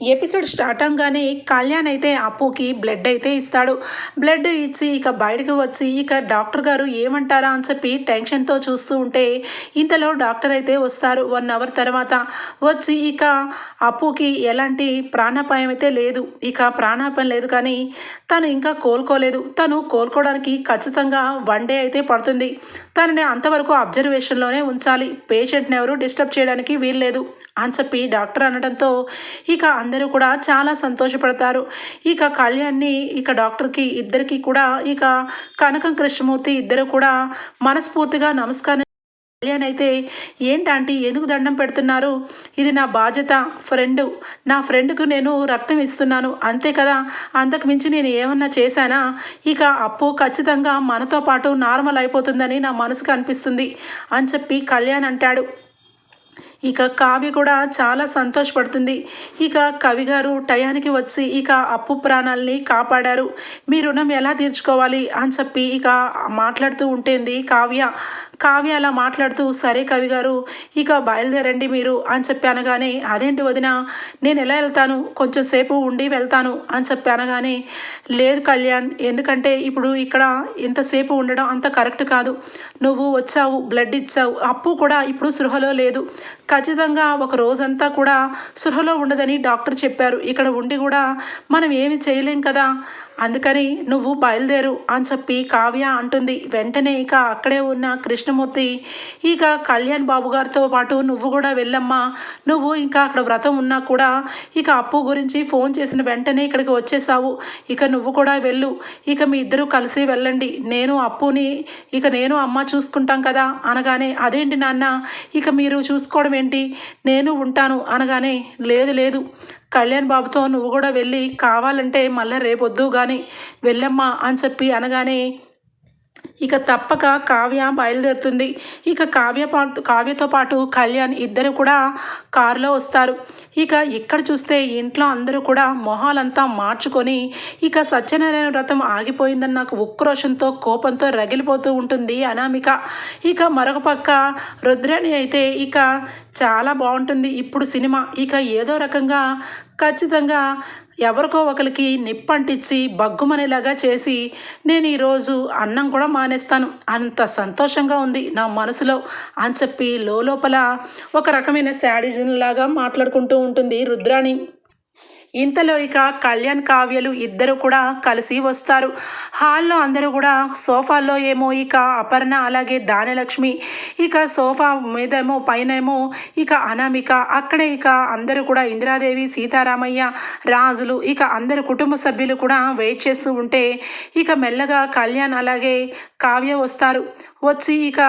Episode start అవగానే కళ్యాణ్ అయితే అప్పుకి బ్లడ్ అయితే ఇస్తాడు. బ్లడ్ ఇచ్చి ఇక బయటకు వచ్చి ఇక డాక్టర్ గారు ఏమంటారా అని చెప్పి టెన్షన్తో చూస్తూ ఉంటే ఇంతలో డాక్టర్ అయితే వస్తారు. వన్ అవర్ తర్వాత వచ్చి ఇక అప్పుకి ఎలాంటి ప్రాణాపాయం అయితే లేదు. ఇక ప్రాణాపాయం లేదు కానీ తను ఇంకా కోలుకోలేదు. తను కోలుకోవడానికి ఖచ్చితంగా వన్ డే అయితే పడుతుంది. తనని అంతవరకు అబ్జర్వేషన్లోనే ఉంచాలి. పేషెంట్ని ఎవరు డిస్టర్బ్ చేయడానికి వీల్లేదు. అని చెప్పి డాక్టర్ అనడంతో ఇక అందరూ కూడా చాలా సంతోషపడతారు. ఇక కళ్యాణ్ని ఇక డాక్టర్కి ఇద్దరికి కూడా ఇక కనకం కృష్ణమూర్తి ఇద్దరు కూడా మనస్ఫూర్తిగా నమస్కారం. కళ్యాణ్ అయితే ఏంటంటే ఎందుకు దండం పెడుతున్నారు? ఇది నా బాధ్యత ఫ్రెండ్. నా ఫ్రెండ్కు నేను రక్తం ఇస్తున్నాను. అంతే కదా? అంతకు మించి నేను ఏమన్నా చేశానా? ఇక అప్పు ఖచ్చితంగా మనతో పాటు నార్మల్ అయిపోతుందని నా మనసుకు అనిపిస్తుంది అని చెప్పి కళ్యాణ్ అంటాడు. ఇక కావ్య కూడా చాలా సంతోషపడుతుంది. ఇక కవి గారు టయానికి వచ్చి ఇక అప్పు ప్రాణాలని కాపాడారు. మీ రుణం ఎలా తీర్చుకోవాలి? అని చెప్పి ఇక మాట్లాడుతూ ఉంటుంది కావ్య కావ్య అలా మాట్లాడుతూ సరే కవి గారు ఇక బయలుదేరండి మీరు అని చెప్పి అనగానే అదేంటి వదిన నేను ఎలా వెళ్తాను? కొంచెం సేపు ఉండి వెళ్తాను అని చెప్పి అనగానే లేదు కళ్యాణ్ ఎందుకంటే ఇప్పుడు ఇక్కడ ఇంతసేపు ఉండడం అంత కరెక్ట్ కాదు. నువ్వు వచ్చావు బ్లడ్ ఇచ్చావు అప్పు కూడా ఇప్పుడు సృహలో లేదు. ఖచ్చితంగా ఒక రోజంతా కూడా సృహలో ఉండదని డాక్టర్ చెప్పారు. ఇక్కడ ఉండి కూడా మనం ఏమి చేయలేం కదా? అందుకని నువ్వు బయలుదేరు అని చెప్పి కావ్య అంటుంది. వెంటనే ఇక అక్కడే ఉన్న కృష్ణమూర్తి ఇక కళ్యాణ్ బాబు గారితో పాటు నువ్వు కూడా వెళ్ళమ్మా. నువ్వు ఇంకా అక్కడ వ్రతం ఉన్నా కూడా ఇక అప్పు గురించి ఫోన్ చేసిన వెంటనే ఇక్కడికి వచ్చేసావు. ఇక నువ్వు కూడా వెళ్ళు. ఇక మీ ఇద్దరు కలిసి వెళ్ళండి. నేను అప్పుని ఇక నేను అమ్మ చూసుకుంటాం కదా అనగానే అదేంటి నాన్న? ఇక మీరు చూసుకోవడం ఏంటి? నేను ఉంటాను. అనగానే లేదు లేదు. కళ్యాణ్ బాబుతో నువ్వు కూడా వెళ్ళి కావాలంటే మళ్ళీ రేపొద్దు కానీ వెళ్ళమ్మా అని చెప్పి అనగానే ఇక తప్పక కావ్య బయలుదేరుతుంది. ఇక కావ్య కావ్యతో పాటు కళ్యాణ్ ఇద్దరు కూడా కారులో వస్తారు. ఇక ఇక్కడ చూస్తే ఇంట్లో అందరూ కూడా మొహాలంతా మార్చుకొని ఇక సత్యనారాయణ వ్రతం ఆగిపోయిందని నాకు ఉక్రోషంతో కోపంతో రగిలిపోతూ ఉంటుంది అనామిక. ఇక మరొక పక్క రుద్రాణి అయితే ఇక చాలా బాగుంటుంది. ఇప్పుడు సినిమా ఇక ఏదో రకంగా ఖచ్చితంగా ఎవరికో ఒకరికి నిప్పంటించి బగ్గుమనేలాగా చేసి నేను ఈరోజు అన్నం కూడా మానేస్తాను. అంత సంతోషంగా ఉంది నా మనసులో అని చెప్పి లోపల ఒక రకమైన శాడిజన్ లాగా మాట్లాడుకుంటూ ఉంటుంది రుద్రాణి. ఇంతలో ఇక కళ్యాణ్ కావ్యలు ఇద్దరు కూడా కలిసి వస్తారు. హాల్లో అందరూ కూడా సోఫాల్లో ఏమో ఇక అపర్ణ అలాగే దానలక్ష్మి. ఇక సోఫా మీదేమో పైనేమో ఇక అనామిక. అక్కడే ఇక అందరూ కూడా ఇందిరాదేవి సీతారామయ్య రాజులు ఇక అందరు కుటుంబ సభ్యులు కూడా వెయిట్ చేస్తూ ఉంటే ఇక మెల్లగా కళ్యాణ్ అలాగే కావ్య వస్తారు. వచ్చి ఇక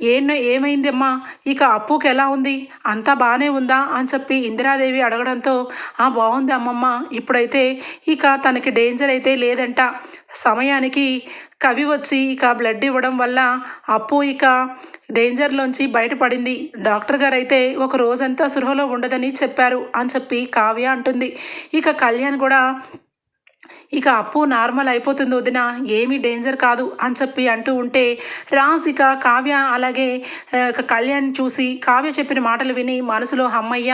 ఏం ఏమైందమ్మా? ఇక అప్పుకి ఎలా ఉంది? అంతా బాగానే ఉందా? అని చెప్పి ఇందిరాదేవి అడగడంతో ఆ బాగుంది అమ్మమ్మ. ఇప్పుడైతే ఇక తనకి డేంజర్ అయితే లేదంట. సమయానికి కవి వచ్చి ఇక బ్లడ్ ఇవ్వడం వల్ల అప్పు ఇక డేంజర్లోంచి బయటపడింది. డాక్టర్ గారు అయితే ఒక రోజంతా సృహలో ఉండదని చెప్పారు అని చెప్పి కావ్య అంటుంది. ఇక కళ్యాణ్ కూడా ఇక అప్పు నార్మల్ అయిపోతుంది వదిన ఏమీ డేంజర్ కాదు అని చెప్పి అంటూ ఉంటే రాజ్ ఇక కావ్య అలాగే కళ్యాణ్ చూసి కావ్య చెప్పిన మాటలు విని మనసులో అమ్మయ్య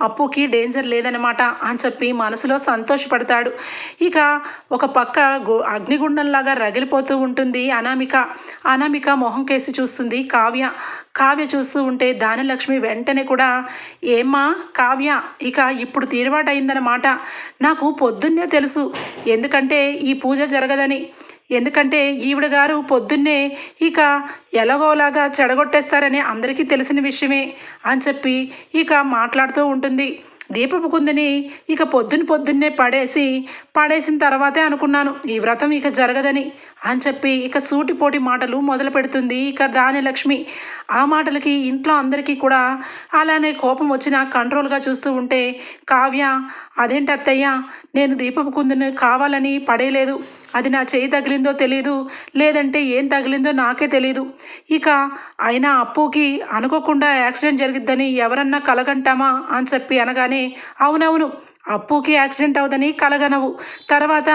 అప్పుకి డేంజర్ లేదనమాట అని చెప్పి మనసులో సంతోషపడతాడు. ఇక ఒక పక్క అగ్నిగుండంలాగా రగిలిపోతూ ఉంటుంది అనామిక. అనామిక మొహం కేసి చూస్తుంది కావ్య. కావ్య చూస్తూ ఉంటే దానలక్ష్మి వెంటనే కూడా ఏమ్మా కావ్య ఇక ఇప్పుడు తీరుబాటు అయిందన్నమాట నాకు పొద్దున్నే తెలుసు. ఎందుకంటే ఈ పూజ జరగదని. ఎందుకంటే ఈవిడ గారు పొద్దున్నే ఇక ఎలాగోలాగా చెడగొట్టేస్తారని అందరికీ తెలిసిన విషయమే అని చెప్పి ఇక మాట్లాడుతూ ఉంటుంది. దీపపు కుందిని ఇక పొద్దున పొద్దున్నే పడేసి పడేసిన తర్వాతే అనుకున్నాను ఈ వ్రతం ఇక జరగదని. అని చెప్పి ఇక సూటిపోటి మాటలు మొదలు పెడుతుంది ఇక దాని లక్ష్మి. ఆ మాటలకి ఇంట్లో అందరికీ కూడా అలానే కోపం వచ్చిన కంట్రోల్గా చూస్తూ ఉంటే కావ్య అదేంటి అత్తయ్య నేను దీపపు కుందుని కావాలని పడేయలేదు. అది నా చేయి తగిలిందో తెలియదు లేదంటే ఏం తగిలిందో నాకే తెలియదు ఇక అయినా అప్పుకి అనుకోకుండా యాక్సిడెంట్ జరిగిద్దని ఎవరన్నా కలగంటామా అని చెప్పి అనగానే అవునవును అప్పుకి యాక్సిడెంట్ అవుదని కలగనవు. తర్వాత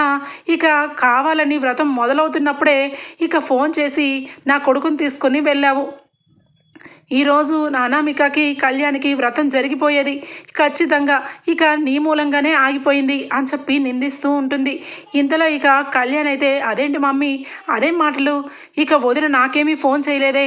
ఇక కావాలని వ్రతం మొదలవుతున్నప్పుడే ఇక ఫోన్ చేసి నా కొడుకుని తీసుకొని వెళ్ళావు. ఈరోజు నానామికకి కళ్యాణ్కి వ్రతం జరిగిపోయేది. ఖచ్చితంగా ఇక నీ మూలంగానే ఆగిపోయింది అని చెప్పి నిందిస్తూ ఉంటుంది. ఇంతలో ఇక కళ్యాణ్ అయితే అదేంటి మమ్మీ? అదేం మాటలు? ఇక వదిన నాకేమీ ఫోన్ చేయలేదే.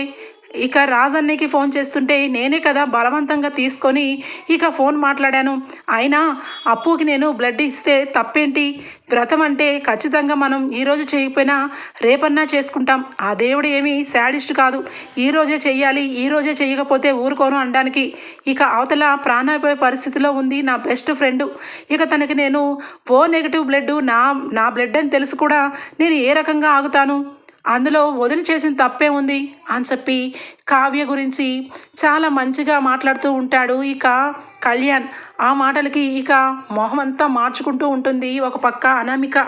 ఇక రాజన్నకి ఫోన్ చేస్తుంటే నేనే కదా బలవంతంగా తీసుకొని ఇక ఫోన్ మాట్లాడాను. అయినా అప్పుకి నేను బ్లడ్ ఇస్తే తప్పేంటి? వ్రతం అంటే ఖచ్చితంగా మనం ఈరోజు చేయకపోయినా రేపన్నా చేసుకుంటాం. ఆ దేవుడు ఏమీ శాడిస్ట్ కాదు. ఈరోజే చెయ్యాలి ఈరోజే చేయకపోతే ఊరుకోను అనడానికి. ఇక అవతల ప్రాణాపోయే పరిస్థితిలో ఉంది నా బెస్ట్ ఫ్రెండ్. ఇక తనకి నేను ఓ నెగిటివ్ బ్లడ్ నా నా బ్లడ్ అని తెలుసు కూడా నేను ఏ రకంగా ఆగుతాను? అందులో వదిలి చేసిన తప్పే ఉంది. అని చెప్పి కావ్య గురించి చాలా మంచిగా మాట్లాడుతూ ఉంటాడు. ఇక కళ్యాణ్. ఆ మాటలకి ఇక మొహమంతా మార్చుకుంటూ ఉంటుంది. ఒక పక్క అనామిక.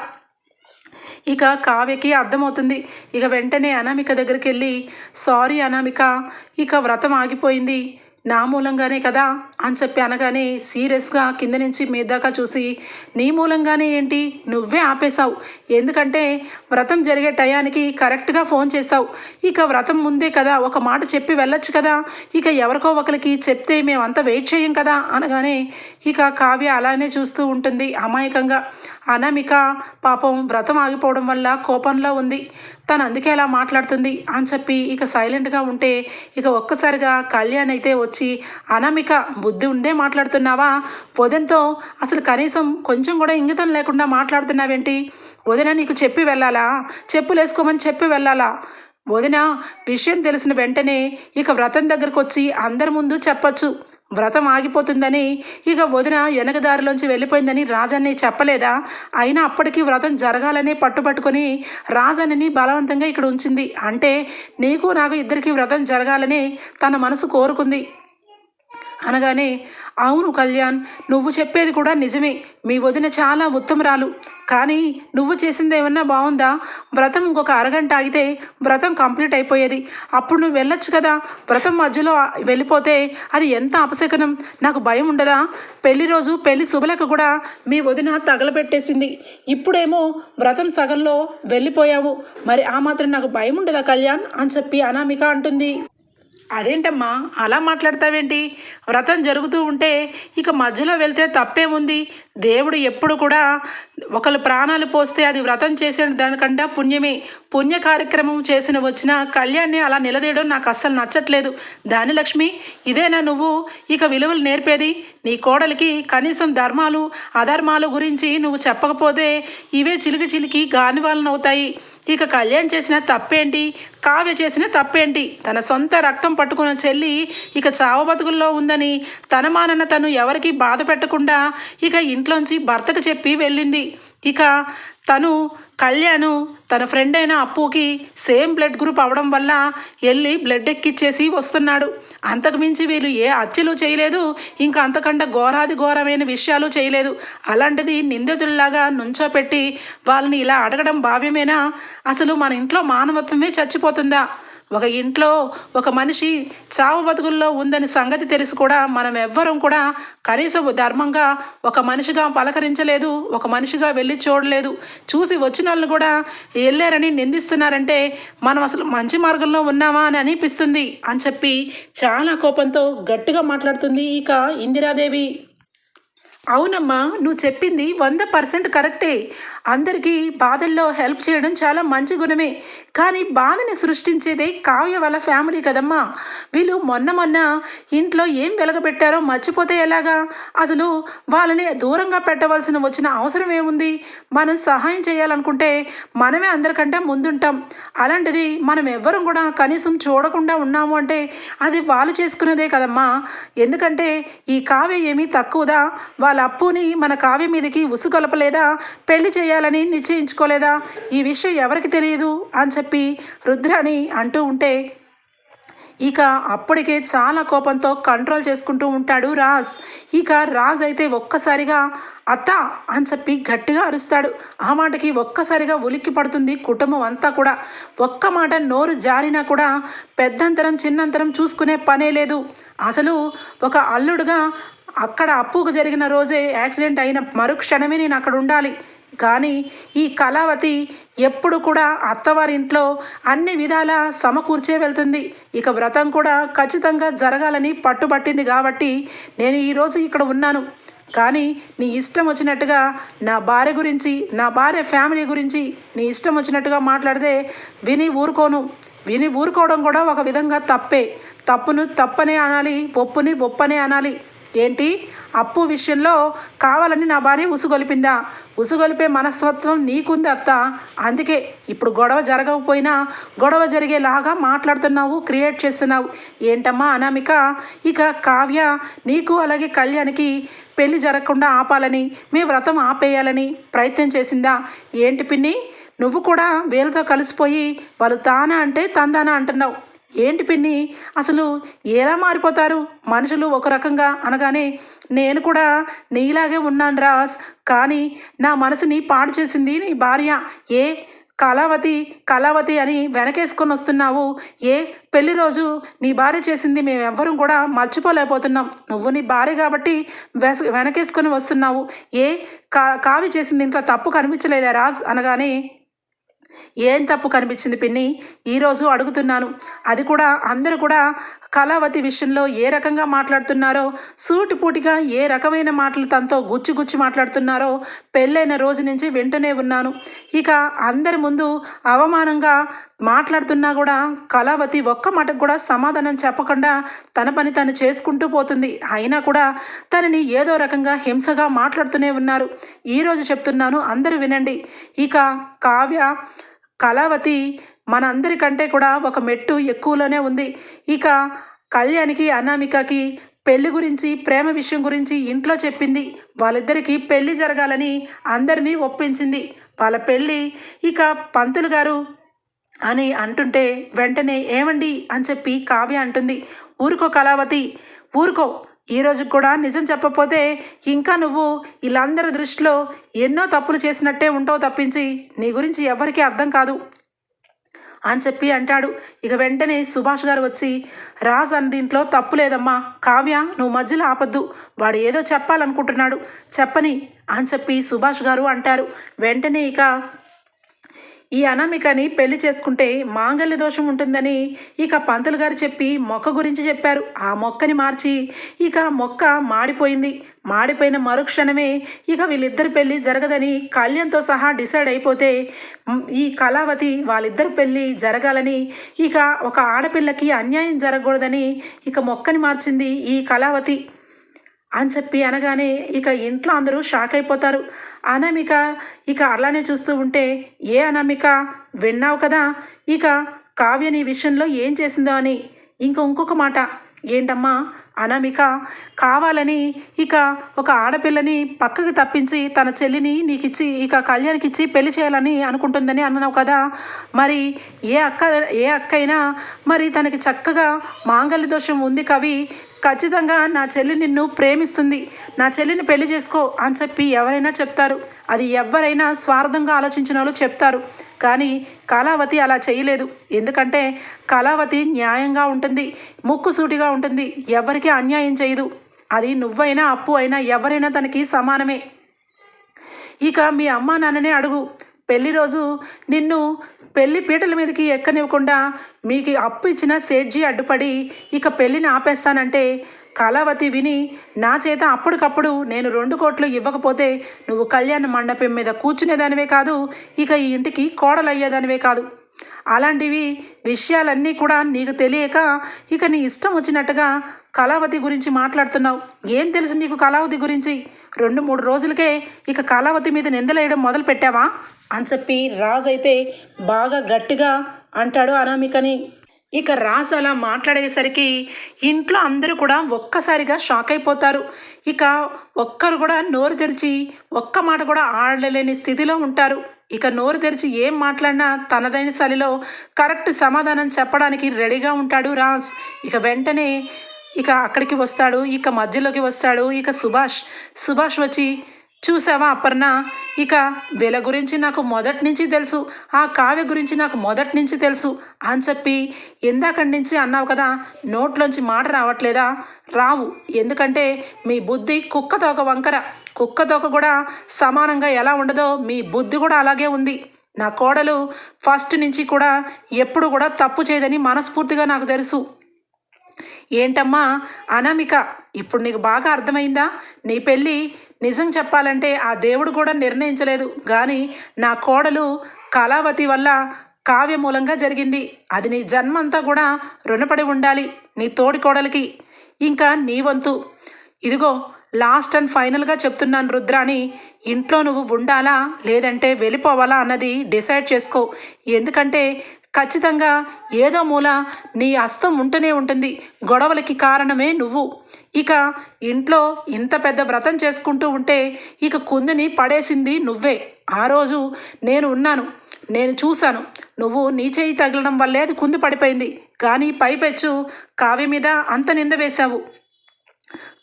ఇక కావ్యకి అర్థమవుతుంది. ఇక వెంటనే అనామిక దగ్గరికి వెళ్ళి సారీ అనామిక ఇక వ్రతం ఆగిపోయింది. నా మూలంగానే కదా అని చెప్పి అనగానే సీరియస్గా కింద నుంచి మీ దాకా చూసి నీ మూలంగానే ఏంటి? నువ్వే ఆపేశావు. ఎందుకంటే వ్రతం జరిగే టయానికి కరెక్ట్గా ఫోన్ చేసావు ఇక వ్రతం ముందే కదా ఒక మాట చెప్పి వెళ్ళొచ్చు కదా. ఇక ఎవరికో ఒకరికి చెప్తే మేమంతా వెయిట్ చేయం కదా అనగానే ఇక కావ్య అలానే చూస్తూ ఉంటుంది అమాయకంగా. అనామిక పాపం వ్రతం ఆగిపోవడం వల్ల కోపంలో ఉంది. తను అందుకే అలా మాట్లాడుతుంది అని చెప్పి ఇక సైలెంట్గా ఉంటే ఇక ఒక్కసారిగా కళ్యాణ్ అయితే వచ్చి అనామిక బుద్ధి ఉండే మాట్లాడుతున్నావా? వదనతో అసలు కనీసం కొంచెం కూడా ఇంగితం లేకుండా మాట్లాడుతున్నావేంటి? వదిన నీకు చెప్పి వెళ్ళాలా? చెప్పులేసుకోమని చెప్పి వెళ్ళాలా? వదిన విషయం తెలిసిన వెంటనే ఇక వ్రతం దగ్గరకు వచ్చి అందరి ముందు చెప్పచ్చు. వ్రతం ఆగిపోతుందని ఇక వదిన వెనకదారిలోంచి వెళ్ళిపోయిందని రాజన్ని చెప్పలేదా? అయినా అప్పటికి వ్రతం జరగాలని పట్టుపట్టుకొని రాజన్నని బలవంతంగా ఇక్కడ ఉంచింది. అంటే నీకు నాకు ఇద్దరికి వ్రతం జరగాలని తన మనసు కోరుకుంది. అనగానే అవును కళ్యాణ్ నువ్వు చెప్పేది కూడా నిజమే. మీ వదిన చాలా ఉత్తమరాలు. కానీ నువ్వు చేసింది ఏమన్నా బాగుందా? వ్రతం ఇంకొక అరగంట ఆగితే వ్రతం కంప్లీట్ అయిపోయేది. అప్పుడు నువ్వు వెళ్ళొచ్చు కదా. వ్రతం మధ్యలో వెళ్ళిపోతే అది ఎంత అపశకనం? నాకు భయం ఉండదా? పెళ్ళి రోజు పెళ్ళి శుభలకు కూడా మీ వదిన తగలబెట్టేసింది. ఇప్పుడేమో వ్రతం సగంలో వెళ్ళిపోయావు. మరి ఆ మాత్రం నాకు భయం ఉండదా కళ్యాణ్? అని చెప్పి అనామిక అంటుంది. అదేంటమ్మా? అలా మాట్లాడతావేంటి? వ్రతం జరుగుతూ ఉంటే ఇక మధ్యలో వెళ్తే తప్పేముంది? దేవుడు ఎప్పుడు కూడా ఒకళ్ళు ప్రాణాలు పోస్తే అది వ్రతం చేసిన దానికంటే పుణ్యమే. పుణ్య కార్యక్రమం చేసిన వచ్చిన కళ్యాణ్ని అలా నిలదీయడం నాకు అస్సలు నచ్చట్లేదు. దాని లక్ష్మి ఇదేనా నువ్వు? ఇక విలువలు నేర్పేది? నీ కోడలికి కనీసం ధర్మాలు అధర్మాలు గురించి నువ్వు చెప్పకపోతే ఇవే చిలికి చిలికి గానివాలనవుతాయి. అవుతాయి ఇక కళ్యాణ్ చేసిన తప్పేంటి? కావ్య చేసిన తప్పేంటి? తన సొంత రక్తం పట్టుకున్న చెల్లి ఇక చావు బతుకుల్లో ఉందని తన మానన్న తను ఎవరికి బాధ పెట్టకుండా ఇక ఇంట్లోంచి భర్తకు చెప్పి వెళ్ళింది. ఇక తను కళ్యాణ్ తన ఫ్రెండ్ అయిన అప్పుకి సేమ్ బ్లడ్ గ్రూప్ అవడం వల్ల వెళ్ళి బ్లడ్ ఎక్కిచ్చేసి వస్తున్నాడు. అంతకు మించి వీళ్ళు ఏ హత్యలు చేయలేదు ఇంకా అంతకంటే ఘోరాది ఘోరమైన విషయాలు చేయలేదు. అలాంటిది నిందితుల్లాగా నుంచోపెట్టి వాళ్ళని ఇలా అడగడం భావ్యమేనా? అసలు మన ఇంట్లో మానవత్వమే చచ్చిపోతుందా? ఒక ఇంట్లో ఒక మనిషి చావు బతుకుల్లో ఉందని సంగతి తెలిసి కూడా మనం ఎవ్వరం కూడా కనీసం ధర్మంగా ఒక మనిషిగా పలకరించలేదు ఒక మనిషిగా వెళ్ళి చూడలేదు. చూసి వచ్చిన వాళ్ళు కూడా వెళ్ళారని నిందిస్తున్నారంటే మనం అసలు మంచి మార్గంలో ఉన్నామా అని అనిపిస్తుంది అని చెప్పి చాలా కోపంతో గట్టిగా మాట్లాడుతుంది ఇక ఇందిరాదేవి. అవునమ్మా నువ్వు చెప్పింది వంద పర్సెంట్ కరెక్టే. అందరికీ బాధల్లో హెల్ప్ చేయడం చాలా మంచి గుణమే. కానీ బాధని సృష్టించేదే కావ్య వాళ్ళ ఫ్యామిలీ కదమ్మా. వీళ్ళు మొన్న మొన్న ఇంట్లో ఏం వెలగబెట్టారో మర్చిపోతే ఎలాగా? అసలు వాళ్ళని దూరంగా పెట్టవలసిన వచ్చిన అవసరం ఏముంది? మనం సహాయం చేయాలనుకుంటే మనమే అందరికంటే ముందుంటాం. అలాంటిది మనం ఎవ్వరం కూడా కనీసం చూడకుండా ఉన్నాము అంటే అది వాళ్ళు చేసుకునేదే కదమ్మా. ఎందుకంటే ఈ కావ్య ఏమీ తక్కువదా? వాళ్ళ అప్పుని మన కావ్య మీదకి ఉసుగొలపలేదా? పెళ్ళి చేయాలని నిశ్చయించుకోలేదా? ఈ విషయం ఎవరికి తెలియదు? అని చెప్పి రుద్రాని అంటూ ఉంటే ఇక అప్పటికే చాలా కోపంతో కంట్రోల్ చేసుకుంటూ ఉంటాడు రాజ్. ఇక రాజ్ అయితే ఒక్కసారిగా అత్త! అని చెప్పి గట్టిగా అరుస్తాడు. ఆ మాటకి ఒక్కసారిగా ఉలిక్కి పడుతుంది కుటుంబం అంతా కూడా. ఒక్క మాట నోరు జారినా కూడా పెద్దంతరం చిన్నంతరం చూసుకునే పనే లేదు. అసలు ఒక అల్లుడుగా అక్కడ అప్పుకు జరిగిన రోజే యాక్సిడెంట్ అయిన మరుక్షణమే నేను అక్కడ ఉండాలి. కానీ ఈ కళావతి ఎప్పుడు కూడా అత్తవారింట్లో అన్ని విధాల సమకూర్చే వెళ్తుంది. ఇక వ్రతం కూడా ఖచ్చితంగా జరగాలని పట్టుబట్టింది కాబట్టి నేను ఈరోజు ఇక్కడ ఉన్నాను. కానీ నీ ఇష్టం వచ్చినట్టుగా నా భార్య గురించి నా భార్య ఫ్యామిలీ గురించి నీ ఇష్టం వచ్చినట్టుగా మాట్లాడితే విని ఊరుకోను. విని ఊరుకోవడం కూడా ఒక విధంగా తప్పే. తప్పును తప్పనే అనాలి ఒప్పుని ఒప్పనే అనాలి. ఏంటి? అప్పు విషయంలో కావాలని నా భార్య ఉసుగొలిపిందా? ఉసుగొలిపే మనస్తత్వం నీకుంది అత్త. అందుకే ఇప్పుడు గొడవ జరగకపోయినా గొడవ జరిగేలాగా మాట్లాడుతున్నావు క్రియేట్ చేస్తున్నావు. ఏంటమ్మా అనామిక? ఇక కావ్య నీకు అలాగే కళ్యాణ్కి పెళ్ళి జరగకుండా ఆపాలని మీ వ్రతం ఆపేయాలని ప్రయత్నం చేసిందా? ఏంటి పిన్ని? నువ్వు కూడా వీళ్ళతో కలిసిపోయి వాళ్ళు తానా అంటే తందానా అంటున్నావు. ఏంటి పిన్ని? అసలు ఎలా మారిపోతారు? మనుషులు ఒక రకంగా అనగానే నేను కూడా నీలాగే ఉన్నాను రాస్. కానీ నా మనసుని పాడు చేసింది నీ భార్య. ఏ కళావతి కళావతి అని వెనకేసుకొని వస్తున్నావు? ఏ పెళ్ళి రోజు నీ భార్య చేసింది మేము ఎవ్వరం కూడా మర్చిపోలేకపోతున్నాం. నువ్వు నీ భార్య కాబట్టి వెస వెనకేసుకొని వస్తున్నావు. ఏ కా కావి చేసింది ఇంట్లో తప్పు కనిపించలేదా రాజ్ అనగానే ఏం తప్పు కనిపించింది పిన్ని? ఈరోజు అడుగుతున్నాను. అది కూడా అందరూ కూడా కళావతి విషయంలో ఏ రకంగా మాట్లాడుతున్నారో సూటిపూటిగా ఏ రకమైన మాటలు తనతో గుచ్చి గుచ్చి మాట్లాడుతున్నారో పెళ్ళైన రోజు నుంచి వింటూనే ఉన్నాను. ఇక అందరి ముందు అవమానంగా మాట్లాడుతున్నా కూడా కళావతి ఒక్క మాటకు కూడా సమాధానం చెప్పకుండా తన పని తను చేసుకుంటూ పోతుంది. అయినా కూడా తనని ఏదో రకంగా హింసగా మాట్లాడుతూనే ఉన్నారు. ఈరోజు చెప్తున్నాను అందరూ వినండి. ఇక కావ్య కళావతి మనందరికంటే కూడా ఒక మెట్టు ఎక్కువలోనే ఉంది. ఇక కళ్యాణ్కి అనామికకి పెళ్ళి గురించి ప్రేమ విషయం గురించి ఇంట్లో చెప్పింది. వాళ్ళిద్దరికీ పెళ్ళి జరగాలని అందరినీ ఒప్పించింది. వాళ్ళ పెళ్ళి ఇక పంతులు గారు అని అంటుంటే వెంటనే ఏమండి అని చెప్పి కావ్య అంటుంది. ఊరుకో కళావతి ఊరుకో. ఈరోజు కూడా నిజం చెప్పపోతే ఇంకా నువ్వు వీళ్ళందరి దృష్టిలో ఎన్నో తప్పులు చేసినట్టే ఉంటావు తప్పించి నీ గురించి ఎవరికీ అర్థం కాదు అని చెప్పి అంటాడు. ఇక వెంటనే సుభాష్ గారు వచ్చి రాజ్ అని దీంట్లో తప్పు లేదమ్మా కావ్య నువ్వు మధ్యలో ఆపద్దు వాడు ఏదో చెప్పాలనుకుంటున్నాడు చెప్పని అని చెప్పి సుభాష్ గారు అంటారు. వెంటనే ఇక ఈ అనామికని పెళ్ళి చేసుకుంటే మాంగళ్య దోషం ఉంటుందని ఇక పంతులు గారు చెప్పి మొక్క గురించి చెప్పారు. ఆ మొక్కని మార్చి ఇక మొక్క మాడిపోయింది. మాడిపోయిన మరుక్షణమే ఇక వీళ్ళిద్దరి పెళ్ళి జరగదని కళ్యాణ్తో సహా డిసైడ్ అయిపోతే ఈ కళావతి వాళ్ళిద్దరి పెళ్ళి జరగాలని ఇక ఒక ఆడపిల్లకి అన్యాయం జరగకూడదని ఇక మొక్కని మార్చింది ఈ కళావతి. అని చెప్పి అనగానే ఇక ఇంట్లో అందరూ షాక్ అయిపోతారు. అనామిక ఇక అలానే చూస్తూ ఉంటే ఏ అనామిక విన్నావు కదా? ఇక కావ్యని విషయంలో ఏం చేసిందో అని. ఇంక ఇంకొక మాట ఏంటమ్మా అనామిక కావాలని ఇక ఒక ఆడపిల్లని పక్కకి తప్పించి తన చెల్లిని నీకిచ్చి ఇక కళ్యాణ్కి ఇచ్చి పెళ్ళి చేయాలని అనుకుంటుందని అన్నావు కదా? మరి ఏ అక్క ఏ అక్క అయినా మరి తనకి చక్కగా మాంగళ్య దోషం ఉంది కవి ఖచ్చితంగా నా చెల్లి నిన్ను ప్రేమిస్తుంది. నా చెల్లిని పెళ్ళి చేసుకో అని చెప్పి ఎవరైనా చెప్తారు. అది ఎవరైనా స్వార్థంగా ఆలోచించిన వాళ్ళు చెప్తారు. కానీ కళావతి అలా చేయలేదు. ఎందుకంటే కళావతి న్యాయంగా ఉంటుంది. ముక్కుసూటిగా ఉంటుంది. ఎవరికీ అన్యాయం చేయదు. అది నువ్వైనా అప్పు అయినా ఎవరైనా తనకి సమానమే. ఇక మీ అమ్మ నాన్ననే అడుగు. పెళ్ళి రోజు నిన్ను పెళ్ళి పీటల మీదకి ఎక్కనివ్వకుండా మీకు అప్పు ఇచ్చిన సేట్జీ అడ్డుపడి ఇక పెళ్ళిని ఆపేస్తానంటే కళావతి విని నా చేత అప్పటికప్పుడు నేను రెండు కోట్లు ఇవ్వకపోతే నువ్వు కళ్యాణ మండపం మీద కూర్చునేదానివే కాదు ఇక ఈ ఇంటికి కోడలయ్యేదానివే కాదు. అలాంటివి విషయాలన్నీ కూడా నీకు తెలియక ఇక నీ ఇష్టం వచ్చినట్టుగా కళావతి గురించి మాట్లాడుతున్నావు. ఏం తెలుసు నీకు కళావతి గురించి? రెండు మూడు రోజులకే ఇక కళావతి మీద నిందలేయడం మొదలు పెట్టావా అని చెప్పి రాజు అయితే బాగా గట్టిగా అంటాడు అనామికని. ఇక రాజు అలా మాట్లాడేసరికి ఇంట్లో అందరూ కూడా ఒక్కసారిగా షాక్ అయిపోతారు. ఇక ఒక్కరు కూడా నోరు తెరిచి ఒక్క మాట కూడా ఆడలేని స్థితిలో ఉంటారు. ఇక నోరు తెరిచి ఏం మాట్లాడినా తనదైన శలిలో కరెక్ట్ సమాధానం చెప్పడానికి రెడీగా ఉంటాడు రాజ్. ఇక వెంటనే ఇక అక్కడికి వస్తాడు ఇక మధ్యలోకి వస్తాడు ఇక సుభాష్. సుభాష్ వచ్చి చూసావా అపర్ణ? ఇక వీళ్ళ గురించి నాకు మొదటి నుంచి తెలుసు. ఆ కావ్య గురించి నాకు మొదటి నుంచి తెలుసు. అని చెప్పి ఎందాకడి నుంచి అన్నావు కదా నోట్లోంచి మాట రావట్లేదా? రావు. ఎందుకంటే మీ బుద్ధి కుక్కతో ఒక వంకర. కుక్కతో ఒక కూడా సమానంగా ఎలా ఉండదో మీ బుద్ధి కూడా అలాగే ఉంది. నా కోడలు ఫస్ట్ నుంచి కూడా ఎప్పుడు కూడా తప్పు చేయదని మనస్ఫూర్తిగా నాకు తెలుసు. ఏంటమ్మా? అనామిక ఇప్పుడు నీకు బాగా అర్థమైందా? నీ పెళ్ళి నిజం చెప్పాలంటే ఆ దేవుడు కూడా నిర్ణయించలేదు. కానీ నా కోడలు కళావతి వల్ల కావ్య మూలంగా జరిగింది. అది నీ జన్మంతా కూడా రుణపడి ఉండాలి నీ తోడి కోడలికి. ఇంకా నీ వంతు. ఇదిగో లాస్ట్ అండ్ ఫైనల్గా చెప్తున్నాను రుద్రాని ఇంట్లో నువ్వు ఉండాలా లేదంటే వెళ్ళిపోవాలా అన్నది డిసైడ్ చేసుకో. ఎందుకంటే ఖచ్చితంగా ఏదో మూల నీ హస్తం ఉంటూనే ఉంటుంది. గొడవలకి కారణమే నువ్వు. ఇక ఇంట్లో ఇంత పెద్ద వ్రతం చేసుకుంటూ ఉంటే ఇక కుందిని పడేసింది నువ్వే. ఆ రోజు నేను ఉన్నాను. నేను చూశాను. నువ్వు నీ చేయి తగలడం వల్లే అది కుంది పడిపోయింది. కానీ పైపెచ్చు కావ్య మీద అంత నింద వేశావు.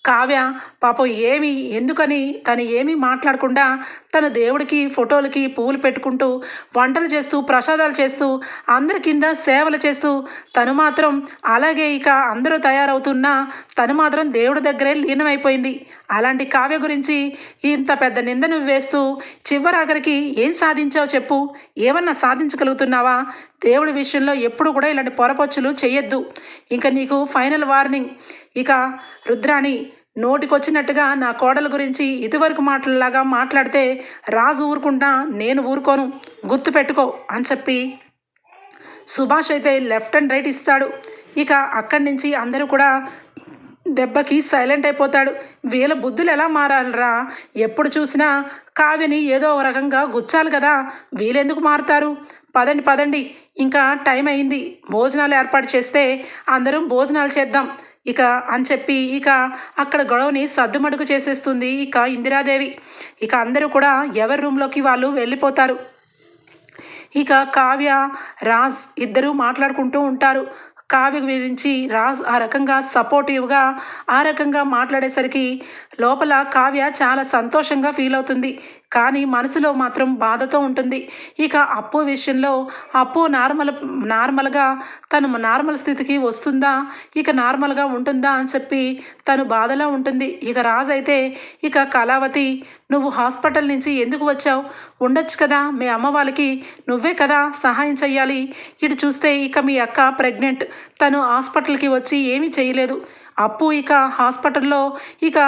కావ్య పాపం ఏమి ఎందుకని తను ఏమీ మాట్లాడకుండా తన దేవుడికి ఫోటోలకి పువ్వులు పెట్టుకుంటూ వంటలు చేస్తూ ప్రసాదాలు చేస్తూ అందరి కింద సేవలు చేస్తూ తను మాత్రం అలాగే ఇక అందరూ తయారవుతున్నా తను మాత్రం దేవుడి దగ్గరే లీనమైపోయింది. అలాంటి కావ్య గురించి ఇంత పెద్ద నిందను వేస్తూ చివరాఖరికి ఏం సాధించావు చెప్పు? ఏమన్నా సాధించగలుగుతున్నావా? దేవుడి విషయంలో ఎప్పుడు కూడా ఇలాంటి పొరపచ్చులు చేయొద్దు ఇంకా నీకు ఫైనల్ వార్నింగ్. ఇక రుద్రాణి నోటికొచ్చినట్టుగా నా కోడల గురించి ఇదివరకు మాటలలాగా మాట్లాడితే రాజు ఊరుకుంటా నేను ఊరుకోను. గుర్తుపెట్టుకో అని చెప్పి సుభాష్ అయితే లెఫ్ట్ అండ్ రైట్ ఇస్తాడు. ఇక అక్కడి నుంచి అందరూ కూడా దెబ్బకి సైలెంట్ అయిపోతాడు. వీళ్ళ బుద్ధులు ఎలా మారాలరా? ఎప్పుడు చూసినా కావ్యని ఏదో ఒక రకంగా గుచ్చాలి కదా. వీళ్ళెందుకు మారుతారు? పదండి పదండి. ఇంకా టైం అయింది. భోజనాలు ఏర్పాటు చేస్తే అందరం భోజనాలు చేద్దాం. ఇక అని చెప్పి ఇక అక్కడ గొడవని సద్దుమడుగు చేసేస్తుంది ఇక ఇందిరాదేవి. ఇక అందరూ కూడా ఎవరి రూమ్లోకి వాళ్ళు వెళ్ళిపోతారు. ఇక కావ్య రాజ్ ఇద్దరూ మాట్లాడుకుంటూ ఉంటారు. కావ్య గురించి రాజ్ ఆ రకంగా సపోర్టివ్గా ఆ రకంగా మాట్లాడేసరికి లోపల కావ్య చాలా సంతోషంగా ఫీల్ అవుతుంది. కానీ మనసులో మాత్రం బాధతో ఉంటుంది. ఇక అప్పు విషయంలో అప్పు నార్మల్ నార్మల్గా తను నార్మల్ స్థితికి వస్తుందా? ఇక నార్మల్గా ఉంటుందా అని చెప్పి తను బాధలో ఉంటుంది. ఇక రాజు అయితే ఇక కళావతి నువ్వు హాస్పిటల్ నుంచి ఎందుకు వచ్చావు? ఉండొచ్చు కదా మీ అమ్మ వాళ్ళకి నువ్వే కదా సహాయం చెయ్యాలి. ఇటు చూస్తే ఇక మీ అక్క ప్రెగ్నెంట్. తను హాస్పిటల్కి వచ్చి ఏమీ చేయలేదు అప్పు ఇక హాస్పిటల్లో ఇక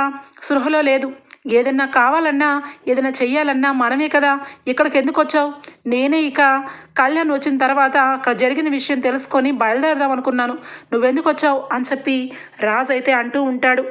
సృహలో లేదు. ఏదన్నా కావాలన్నా ఏదైనా చెయ్యాలన్నా మనమే కదా. ఇక్కడికి ఎందుకు వచ్చావు? నేనే ఇక కళ్యాణ్ వచ్చిన తర్వాత అక్కడ జరిగిన విషయం తెలుసుకొని బయలుదేరదాం అనుకున్నాను. నువ్వెందుకు వచ్చావు? అని చెప్పి రాజు అయితే అంటూ ఉంటాడు.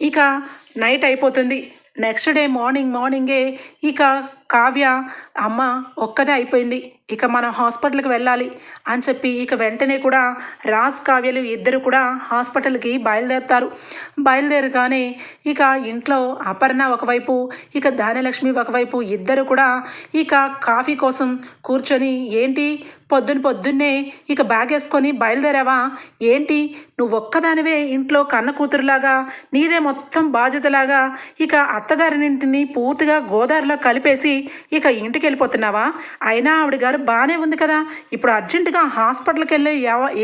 ఇక నైట్ అయిపోతుంది. నెక్స్ట్ డే మార్నింగ్ మార్నింగే ఇక కావ్య అమ్మ ఒక్కదే అయిపోయింది. ఇక మనం హాస్పిటల్కి వెళ్ళాలి అని చెప్పి ఇక వెంటనే కూడా రాజ్ కావ్యలు ఇద్దరు కూడా హాస్పిటల్కి బయలుదేరుతారు. బయలుదేరగానే ఇక ఇంట్లో అపర్ణ ఒకవైపు ఇక ధాన్యలక్ష్మి ఒకవైపు ఇద్దరు కూడా ఇక కాఫీ కోసం కూర్చొని ఏంటి? పొద్దున పొద్దున్నే ఇక బ్యాగ్ వేసుకొని బయలుదేరావా? ఏంటి? నువ్వు ఒక్కదానివే ఇంట్లో కన్న కూతురులాగా నీదే మొత్తం బాధ్యతలాగా ఇక అత్తగారినింటిని పూర్తిగా గోదావరిలో కలిపేసి ఇక ఇంటికి వెళ్ళిపోతున్నావా అయినా ఆవిడ గారు బాగానే ఉంది కదా. ఇప్పుడు అర్జెంటుగా హాస్పిటల్కి వెళ్ళి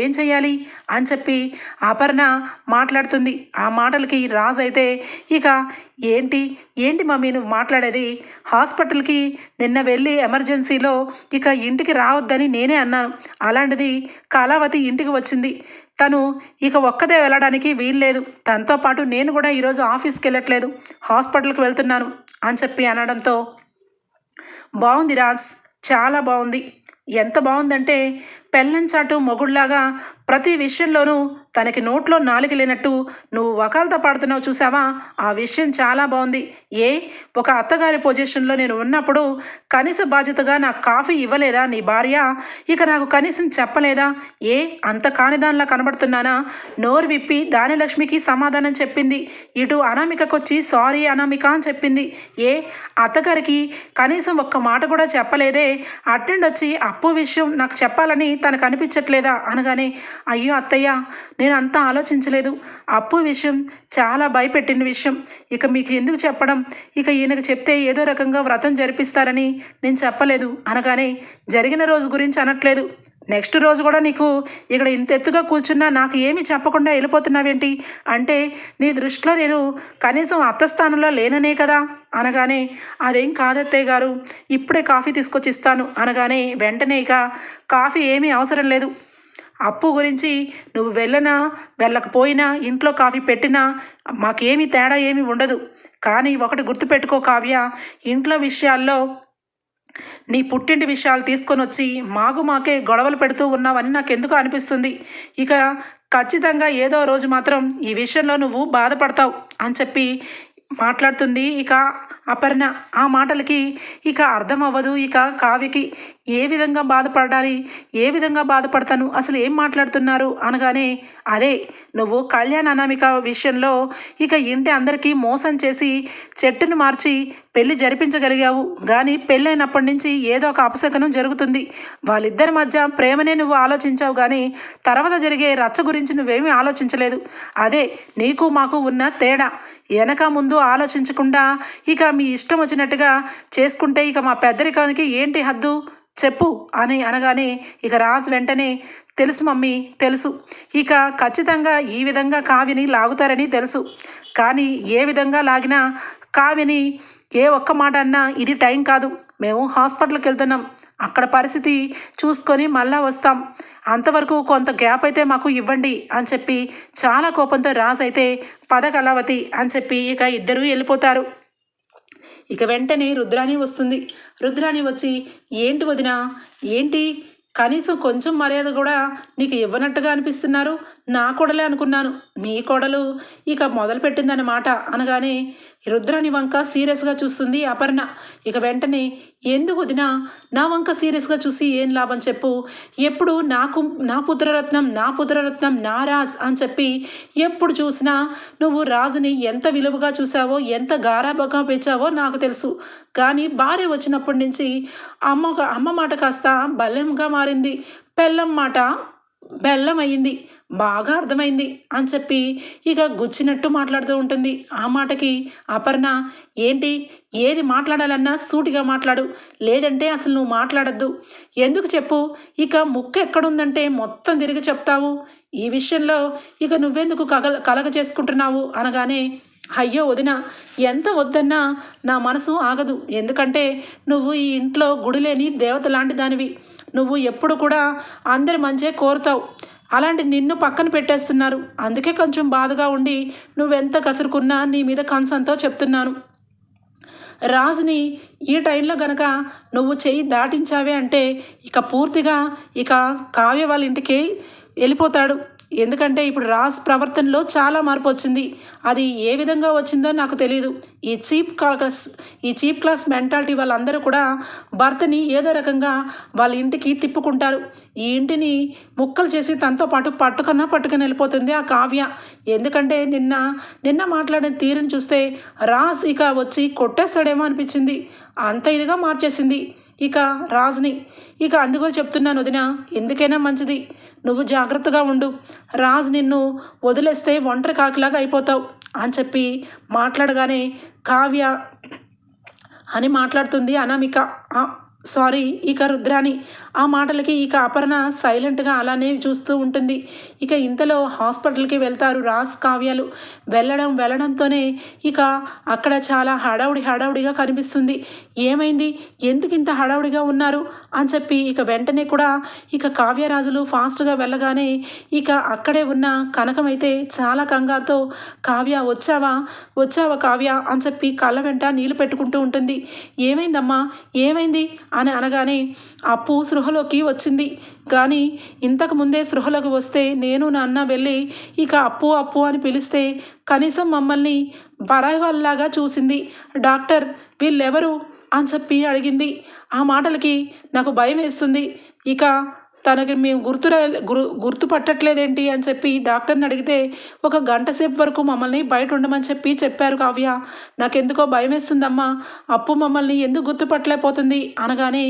ఏం చేయాలి అని చెప్పి అపర్ణ మాట్లాడుతుంది. ఆ మాటలకి రాజు అయితే ఇక ఏంటి? ఏంటి మమ్మీ నువ్వు మాట్లాడేది? హాస్పిటల్కి నిన్న వెళ్ళి ఎమర్జెన్సీలో ఇక ఇంటికి రావద్దని నేనే అన్నాను. అలాంటిది కళావతి ఇంటికి వచ్చింది. తను ఇక ఒక్కదే వెళ్ళడానికి వీల్లేదు. తనతో పాటు నేను కూడా ఈరోజు ఆఫీస్కి వెళ్ళట్లేదు హాస్పిటల్కి వెళ్తున్నాను అని చెప్పి అనడంతో బాగుంది రాజ్. చాలా బాగుంది. ఎంత బాగుందంటే పెళ్ళంచాటు మొగుడులాగా ప్రతి విషయంలోనూ తనకి నోట్లో నాలుగు లేనట్టు నువ్వు వకాలతో పాడుతున్నావు చూసావా? ఆ విషయం చాలా బాగుంది. ఏ? ఒక అత్తగారి పొజిషన్లో నేను ఉన్నప్పుడు కనీస బాధ్యతగా నాకు కాఫీ ఇవ్వలేదా నీ భార్య? ఇక నాకు కనీసం చెప్పలేదా? ఏ? అంత కానిదానిలా కనబడుతున్నానా? నోరు విప్పి దానిలక్ష్మికి సమాధానం చెప్పింది. ఇటు అనామికకొచ్చి సారీ అనామిక అని చెప్పింది. ఏ? అత్తగారికి కనీసం ఒక్క మాట కూడా చెప్పలేదే. అటెండ్ వచ్చి అప్పు విషయం నాకు చెప్పాలని తనకు అనిపించట్లేదా? అనగానే అయ్యో అత్తయ్య నేను అంతా ఆలోచించలేదు. అప్పు విషయం చాలా భయపెట్టిన విషయం. ఇక మీకు ఎందుకు చెప్పడం? ఇక ఈయనకు చెప్తే ఏదో రకంగా వ్రతం జరిపిస్తారని నేను చెప్పలేదు అనగానే జరిగిన రోజు గురించి అనట్లేదు. నెక్స్ట్ రోజు కూడా నీకు ఇక్కడ ఇంత ఎత్తుగా కూర్చున్నా నాకు ఏమీ చెప్పకుండా వెళ్ళిపోతున్నావేంటి? అంటే నీ దృష్టిలో నేను కనీసం అత్త స్థానంలో లేననే కదా? అనగానే అదేం కాదత్తయ్య గారు ఇప్పుడే కాఫీ తీసుకొచ్చి ఇస్తాను. అనగానే వెంటనే ఇక కాఫీ ఏమీ అవసరం లేదు. అప్పు గురించి నువ్వు వెళ్ళనా వెళ్ళకపోయినా ఇంట్లో కాఫీ పెట్టినా మాకేమీ తేడా ఏమీ ఉండదు. కానీ ఒకటి గుర్తుపెట్టుకో కావ్య ఇంట్లో విషయాల్లో నీ పుట్టింటి విషయాలు తీసుకొని వచ్చి మాకు మాకే గొడవలు పెడుతూ ఉన్నావని నాకు ఎందుకు అనిపిస్తుంది. ఇక ఖచ్చితంగా ఏదో రోజు మాత్రం ఈ విషయంలో నువ్వు బాధపడతావు అని చెప్పి మాట్లాడుతుంది. ఇక అపర్ణ ఆ మాటలకి ఇక అర్థం అవ్వదు. ఇక కావ్యకి ఏ విధంగా బాధపడాలి? ఏ విధంగా బాధపడతాను? అసలు ఏం మాట్లాడుతున్నారు? అనగానే అదే నువ్వు కళ్యాణ్ అనామిక విషయంలో ఇక ఇంటి అందరికీ మోసం చేసి చెట్టును మార్చి పెళ్ళి జరిపించగలిగావు. కానీ పెళ్ళైనప్పటి నుంచి ఏదో ఒక అపశకనం జరుగుతుంది. వాళ్ళిద్దరి మధ్య ప్రేమనే నువ్వు ఆలోచించావు కానీ తర్వాత జరిగే రచ్చ గురించి నువ్వేమీ ఆలోచించలేదు. అదే నీకు మాకు ఉన్న తేడా. వెనక ముందు ఆలోచించకుండా ఇక మీ ఇష్టం వచ్చినట్టుగా చేసుకుంటే ఇక మా పెద్దరికానికి ఏంటి హద్దు? చెప్పు అని అనగానే ఇక రాజు వెంటనే తెలుసు మమ్మీ తెలుసు. ఇక ఖచ్చితంగా ఈ విధంగా కావ్యని లాగుతారని తెలుసు. కానీ ఏ విధంగా లాగినా కావ్యని ఏ ఒక్క మాట అన్నా ఇది టైం కాదు. మేము హాస్పిటల్కి వెళ్తున్నాం. అక్కడ పరిస్థితి చూసుకొని మళ్ళా వస్తాం. అంతవరకు కొంత గ్యాప్ అయితే మాకు ఇవ్వండి అని చెప్పి చాలా కోపంతో రాజు అయితే పద కళావతి అని చెప్పి ఇక ఇద్దరూ వెళ్ళిపోతారు. ఇక వెంటనే రుద్రాణి వస్తుంది. రుద్రాణి వచ్చి ఏంటి వదినా ఏంటి? కనీసం కొంచెం మర్యాద కూడా నీకు ఇవ్వనట్టుగా అనిపిస్తున్నారు? నా కోడలే అనుకున్నాను. మీ కోడలు ఇక మొదలు పెట్టిందన్నమాట అనగానే రుద్రాని వంక సీరియస్గా చూస్తుంది అపర్ణ. ఇక వెంటనే ఎందుకు వదినా? నా వంక సీరియస్గా చూసి ఏం లాభం చెప్పు? ఎప్పుడు నాకు నా పుత్రరత్నం నా పుత్రరత్నం నా రాజ్ అని చెప్పి ఎప్పుడు చూసినా నువ్వు రాజుని ఎంత విలువగా చూసావో ఎంత గారాబగా పెంచావో నాకు తెలుసు. కానీ భార్య వచ్చినప్పటి నుంచి అమ్మ అమ్మ మాట కాస్త బల్లంగా మారింది. పెళ్ళం మాట బెల్లం అయింది. బాగా అర్థమైంది అని చెప్పి ఇక గుచ్చినట్టు మాట్లాడుతూ ఉంటుంది. ఆ మాటకి అపర్ణ ఏంటి? ఏది మాట్లాడాలన్నా సూటిగా మాట్లాడు. లేదంటే అసలు నువ్వు మాట్లాడద్దు. ఎందుకు చెప్పు? ఇక ముక్క ఎక్కడుందంటే మొత్తం తిరిగి చెప్తావు. ఈ విషయంలో ఇక నువ్వెందుకు కగ కలగ చేసుకుంటున్నావు? అనగానే అయ్యో వదిన ఎంత వద్దన్నా నా మనసు ఆగదు. ఎందుకంటే నువ్వు ఈ ఇంట్లో గుడిలేని దేవత లాంటి దానివి. నువ్వు ఎప్పుడు కూడా అందరి మంచే కోరుతావు. అలాంటి నిన్ను పక్కన పెట్టేస్తున్నారు. అందుకే కొంచెం బాధగా ఉండి నువ్వెంత కసురుకున్నా నీ మీద కన్సంతో చెప్తున్నాను. రాజుని ఈ టైంలో గనక నువ్వు చెయ్యి దాటించావే అంటే ఇక పూర్తిగా ఇక కావ్య వాళ్ళ ఇంటికి వెళ్ళిపోతాడు. ఎందుకంటే ఇప్పుడు రాజ్ ప్రవర్తనలో చాలా మార్పు వచ్చింది. అది ఏ విధంగా వచ్చిందో నాకు తెలియదు ఈ చీప్ క్లాస్ ఈ చీప్ క్లాస్ మెంటాలిటీ వాళ్ళందరూ కూడా భర్తని ఏదో రకంగా వాళ్ళ ఇంటికి తిప్పుకుంటారు. ఈ ఇంటిని ముక్కలు చేసి తనతో పాటు పట్టుకన్నా పట్టుకుని వెళ్ళిపోతుంది ఆ కావ్య. ఎందుకంటే నిన్న నిన్న మాట్లాడిన తీరుని చూస్తే రాజ్ ఇక వచ్చి కొట్టేస్తాడేమో అనిపించింది. అంత ఇదిగా మార్చేసింది ఇక రాజ్ని. ఇక అందుకో చెప్తున్నాను వదిన ఎందుకైనా మంచిది. నువ్వు జాగ్రత్తగా ఉండు. రాజు నిన్ను వదిలేస్తే ఒంటరి కాకిలాగా అయిపోతావు అని చెప్పి మాట్లాడగానే కావ్య అని మాట్లాడుతుంది అనామిక. సారీ ఇక రుద్రాని ఆ మాటలకి ఇక అపర్ణ సైలెంట్గా అలానే చూస్తూ ఉంటుంది. ఇక ఇంతలో హాస్పిటల్కి వెళ్తారు రాస్ కావ్యాలు. వెళ్ళడం వెళ్ళడంతోనే ఇక అక్కడ చాలా హడావుడి హడావుడిగా కనిపిస్తుంది. ఏమైంది? ఎందుకు ఇంత హడావుడిగా ఉన్నారు? అని చెప్పి ఇక వెంటనే కూడా ఇక కావ్యరాజులు ఫాస్ట్గా వెళ్ళగానే ఇక అక్కడే ఉన్న కనకమైతే చాలా కంగారుతో కావ్య వచ్చావా? వచ్చావా కావ్య? అని చెప్పి కళ్ళ వెంట నీళ్ళు పెట్టుకుంటూ ఉంటుంది. ఏమైందమ్మా? ఏమైంది? అని అనగానే అప్పు సృహలోకి వచ్చింది. కానీ ఇంతకు ముందే సృహలోకి వస్తే నేను నాన్న వెళ్ళి ఇక అప్పు అప్పు అని పిలిస్తే కనీసం మమ్మల్ని పరాయి వాళ్ళలాగా చూసింది. డాక్టర్ వీళ్ళెవరు? అని చెప్పి అడిగింది. ఆ మాటలకి నాకు భయం వేస్తుంది. ఇక తనకి మేము గుర్తు గురు గుర్తుపట్టట్లేదేంటి అని చెప్పి డాక్టర్ని అడిగితే ఒక గంట సేపు వరకు మమ్మల్ని బయట ఉండమని చెప్పి చెప్పారు కావ్య. నాకెందుకో భయం వేస్తుందమ్మా. అప్పు మమ్మల్ని ఎందుకు గుర్తుపట్టలేకపోతుంది? అనగానే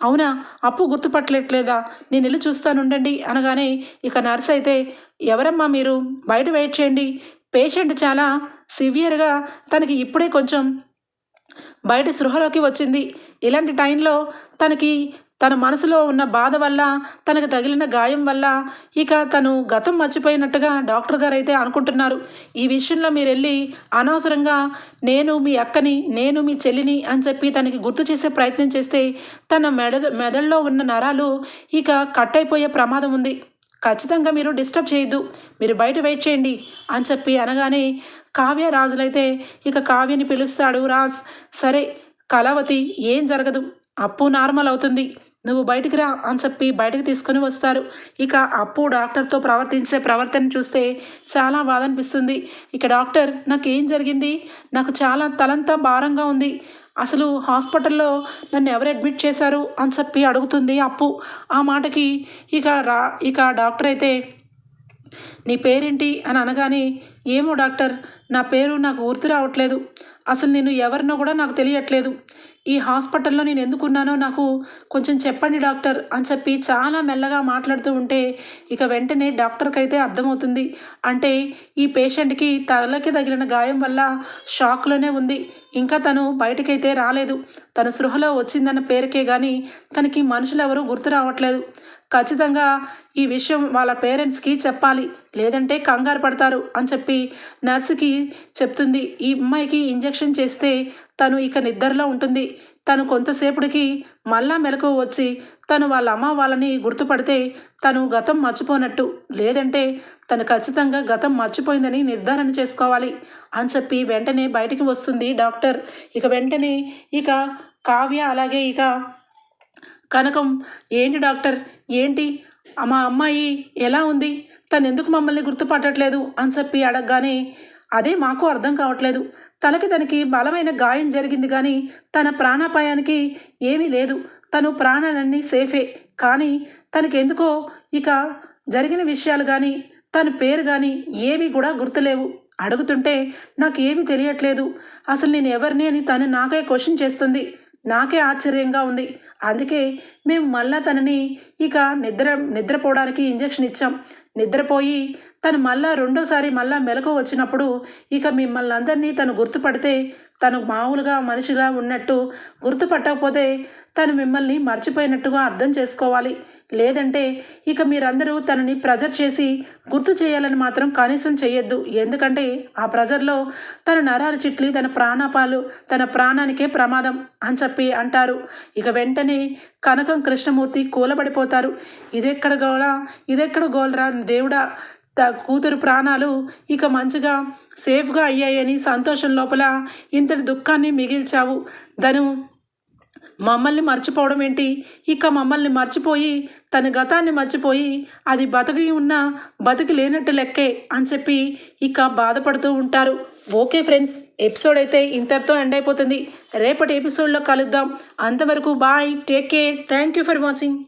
అవునా? అప్పు గుర్తుపట్టలేట్లేదా నేను ఇల్లు చూస్తానుండండి. అనగానే ఇక నర్స్ అయితే ఎవరమ్మా మీరు? బయట వెయిట్ చేయండి. పేషెంట్ చాలా సివియర్గా తనకి ఇప్పుడే కొంచెం బయట సృహలోకి వచ్చింది. ఇలాంటి టైంలో తనకి తన మనసులో ఉన్న బాధ వల్ల తనకు తగిలిన గాయం వల్ల ఇక తను గతం మర్చిపోయినట్టుగా డాక్టర్ గారు అయితే అనుకుంటున్నారు. ఈ విషయంలో మీరు వెళ్ళి అనవసరంగా నేను మీ అక్కని నేను మీ చెల్లిని అని చెప్పి తనకి గుర్తు చేసే ప్రయత్నం చేస్తే తన మెడ మెదడులో ఉన్న నరాలు ఇక కట్ అయిపోయే ప్రమాదం ఉంది. ఖచ్చితంగా మీరు డిస్టర్బ్ చేయొద్దు. మీరు బయట వెయిట్ చేయండి అని చెప్పి అనగానే కావ్య రాజులైతే ఇక కావ్యని పిలుస్తాడు. రాజ్ సరే కళావతి ఏం జరగదు. అప్పు నార్మల్ అవుతుంది. నువ్వు బయటికి రా అని చెప్పి బయటకు తీసుకొని వస్తారు. ఇక అప్పు డాక్టర్తో ప్రవర్తించే ప్రవర్తన చూస్తే చాలా బాధ అనిపిస్తుంది ఇక డాక్టర్ నాకు ఏం జరిగింది? నాకు చాలా తలంతా భారంగా ఉంది. అసలు హాస్పిటల్లో నన్ను ఎవరు అడ్మిట్ చేశారు? అని చెప్పి అడుగుతుంది అప్పు. ఆ మాటకి ఇక రా ఇక డాక్టర్ అయితే నీ పేరేంటి? అని అనగానే ఏమో డాక్టర్ నా పేరు నాకు గుర్తు రావట్లేదు. అసలు నేను ఎవరినో కూడా నాకు తెలియట్లేదు. ఈ హాస్పిటల్లో నేను ఎందుకున్నానో నాకు కొంచెం చెప్పండి డాక్టర్ అని చెప్పి చాలా మెల్లగా మాట్లాడుతూ ఉంటే ఇక వెంటనే డాక్టర్కి అయితే అర్థమవుతుంది. అంటే ఈ పేషెంట్కి తలకి తగిలిన గాయం వల్ల షాక్లోనే ఉంది. ఇంకా తను బయటకైతే రాలేదు. తన సృహలో వచ్చిందన్న పేరుకే కానీ తనకి మనుషులు ఎవరు గుర్తు రావట్లేదు. ఖచ్చితంగా ఈ విషయం వాళ్ళ పేరెంట్స్కి చెప్పాలి. లేదంటే కంగారు పడతారు అని చెప్పి నర్సుకి చెప్తుంది. ఈ అమ్మాయికి ఇంజెక్షన్ చేస్తే తను ఇక నిద్రలో ఉంటుంది. తను కొంతసేపటికి మళ్ళా మెలకు వచ్చి తను వాళ్ళ అమ్మ వాళ్ళని గుర్తుపడితే తను గతం మర్చిపోనట్టు. లేదంటే తను ఖచ్చితంగా గతం మర్చిపోయిందని నిర్ధారణ చేసుకోవాలి అని చెప్పి వెంటనే బయటికి వస్తుంది డాక్టర్. ఇక వెంటనే ఇక కావ్య అలాగే ఇక కనకం ఏంటి డాక్టర్? ఏంటి? మా అమ్మాయి ఎలా ఉంది? తను ఎందుకు మమ్మల్ని గుర్తుపట్టట్లేదు అని చెప్పి అడగగానే అదే మాకు అర్థం కావట్లేదు. తనకి తనకి బలమైన గాయం జరిగింది కానీ తన ప్రాణాపాయానికి ఏమీ లేదు. తను ప్రాణాలన్నీ సేఫే. కానీ తనకెందుకో ఇక జరిగిన విషయాలు కానీ తన పేరు కానీ ఏవి కూడా గుర్తులేవు. అడుగుతుంటే నాకు ఏమీ తెలియట్లేదు. అసలు నేను ఎవరిని అని తను నాకే క్వశ్చన్ చేస్తుంది. నాకే ఆశ్చర్యంగా ఉంది. అందుకే మేము మళ్ళా తనని ఇక నిద్ర నిద్రపోవడానికి ఇంజెక్షన్ ఇచ్చాం. నిద్రపోయి తను మళ్ళా రెండోసారి మళ్ళా మెలకు వచ్చినప్పుడు ఇక మిమ్మల్ని అందరినీ తను గుర్తుపడితే తను మామూలుగా మనిషిగా ఉన్నట్టు గుర్తుపట్టకపోతే తను మిమ్మల్ని మర్చిపోయినట్టుగా అర్థం చేసుకోవాలి. లేదంటే ఇక మీరందరూ తనని ప్రెజర్ చేసి గుర్తు చేయాలని మాత్రం కనీసం చేయొద్దు ఎందుకంటే ఆ ప్రెజర్లో తన నరాల చిట్లి తన ప్రాణాపాలు తన ప్రాణానికే ప్రమాదం అని చెప్పి అంటారు. ఇక వెంటనే కనకం కృష్ణమూర్తి కూలబడిపోతారు. ఇదెక్కడ గోళ? ఇదెక్కడ గోలరా? దేవుడా! కూతురు ప్రాణాలు ఇక మంచిగా సేఫ్గా అయ్యాయని సంతోషం లోపల ఇంతటి దుఃఖాన్ని మిగిల్చావు. ధను మమ్మల్ని మర్చిపోవడం ఏంటి? ఇక మమ్మల్ని మర్చిపోయి తన గతాన్ని మర్చిపోయి అది బతికి ఉన్న బతికి లేనట్టు లెక్కే అని చెప్పి ఇక బాధపడుతూ ఉంటారు. ఓకే ఫ్రెండ్స్ ఎపిసోడ్ అయితే ఇంతటితో ఎండ్ అయిపోతుంది. రేపటి ఎపిసోడ్లో కలుద్దాం. అంతవరకు bye take care thank you for watching.